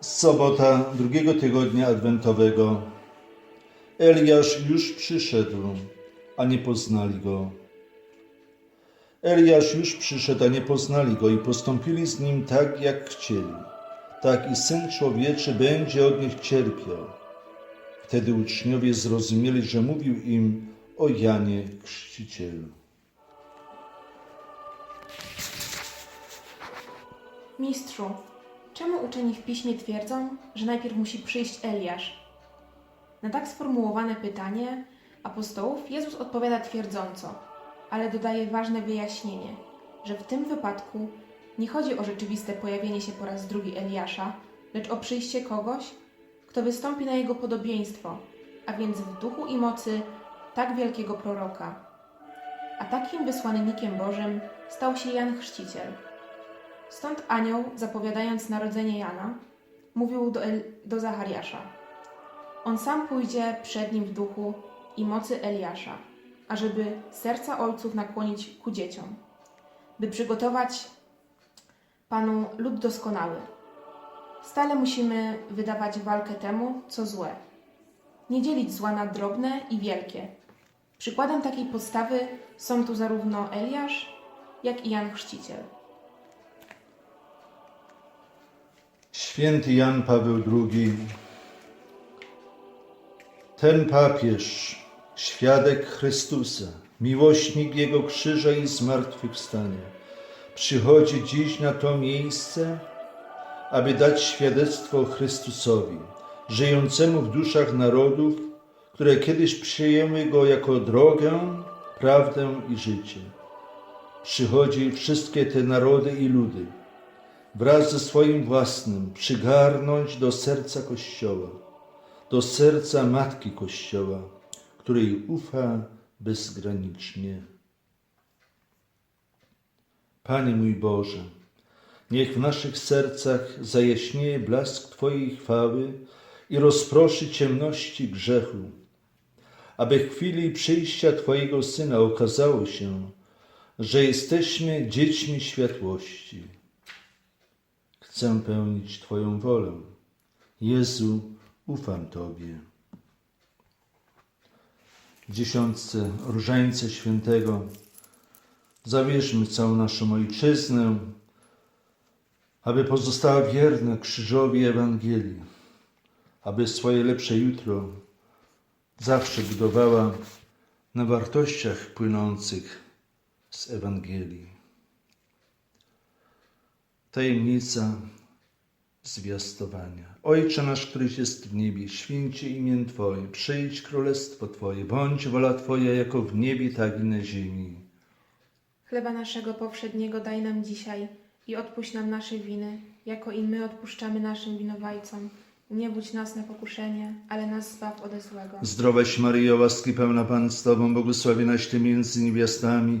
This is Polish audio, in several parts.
Sobota drugiego tygodnia adwentowego. Eliasz już przyszedł, a nie poznali go. Eliasz już przyszedł, a nie poznali go i postąpili z nim tak, jak chcieli. Tak i Syn Człowieczy będzie od nich cierpiał. Wtedy uczniowie zrozumieli, że mówił im o Janie Chrzcicielu. Mistrzu, czemu uczeni w piśmie twierdzą, że najpierw musi przyjść Eliasz? Na tak sformułowane pytanie apostołów Jezus odpowiada twierdząco, ale dodaje ważne wyjaśnienie, że w tym wypadku nie chodzi o rzeczywiste pojawienie się po raz drugi Eliasza, lecz o przyjście kogoś, kto wystąpi na jego podobieństwo, a więc w duchu i mocy tak wielkiego proroka. A takim wysłannikiem Bożym stał się Jan Chrzciciel. Stąd anioł, zapowiadając narodzenie Jana, mówił do, El- do Zachariasza. On sam pójdzie przed nim w duchu i mocy Eliasza, ażeby serca ojców nakłonić ku dzieciom, by przygotować Panu lud doskonały. Stale musimy wydawać walkę temu, co złe. Nie dzielić zła na drobne i wielkie. Przykładem takiej postawy są tu zarówno Eliasz, jak i Jan Chrzciciel. Święty Jan Paweł II, ten papież, świadek Chrystusa, miłośnik Jego krzyża i zmartwychwstania, przychodzi dziś na to miejsce, aby dać świadectwo Chrystusowi, żyjącemu w duszach narodów, które kiedyś przyjęły Go jako drogę, prawdę i życie. Przychodzi wszystkie te narody i ludy, wraz ze swoim własnym przygarnąć do serca Kościoła, do serca Matki Kościoła, której ufa bezgranicznie. Panie mój Boże, niech w naszych sercach zajaśnieje blask Twojej chwały i rozproszy ciemności grzechu, aby w chwili przyjścia Twojego Syna okazało się, że jesteśmy dziećmi światłości. Chcę pełnić Twoją wolę. Jezu, ufam Tobie. Dziesiątce Różańca Świętego zawierzmy całą naszą Ojczyznę, aby pozostała wierna krzyżowi Ewangelii, aby swoje lepsze jutro zawsze budowała na wartościach płynących z Ewangelii. Tajemnica zwiastowania. Ojcze nasz, któryś jest w niebie, święcie imię Twoje, przyjdź królestwo Twoje, bądź wola Twoja jako w niebie, tak i na ziemi. Chleba naszego powszedniego daj nam dzisiaj i odpuść nam nasze winy, jako i my odpuszczamy naszym winowajcom. Nie budź nas na pokuszenie, ale nas zbaw ode złego. Zdrowaś Maryjo, łaski pełna Pan z Tobą, błogosławionaś Ty między niewiastami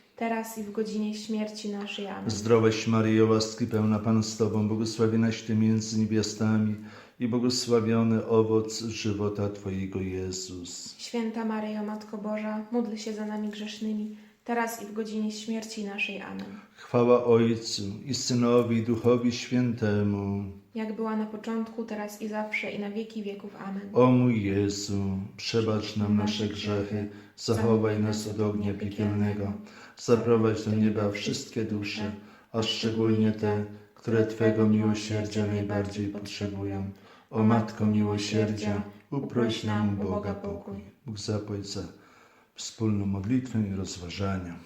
teraz i w godzinie śmierci naszej. Amen. Zdrowaś Maryjo, łaski pełna Pan z Tobą, błogosławionaś Ty między niewiastami i błogosławiony owoc żywota Twojego Jezus. Święta Maryjo, Matko Boża, módl się za nami grzesznymi, teraz i w godzinie śmierci naszej. Amen. Chwała Ojcu i Synowi i Duchowi Świętemu. Jak była na początku, teraz i zawsze, i na wieki wieków. Amen. O mój Jezu, przebacz nam nasze grzechy, zachowaj nas od ognia piekielnego, zaprowadź do nieba wszystkie dusze, a szczególnie te, które Twego miłosierdzia najbardziej potrzebują. O Matko miłosierdzia, uproś nam Boga pokój. Bóg zapłać za wspólną modlitwę i rozważania.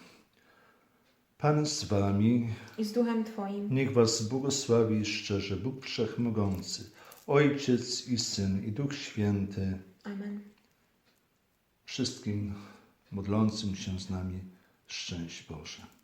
Pan z Wami, I z duchem Twoim. Niech was błogosławi szczerze Bóg Wszechmogący, Ojciec i Syn i Duch Święty, Amen. wszystkim modlącym się z nami szczęść Boże.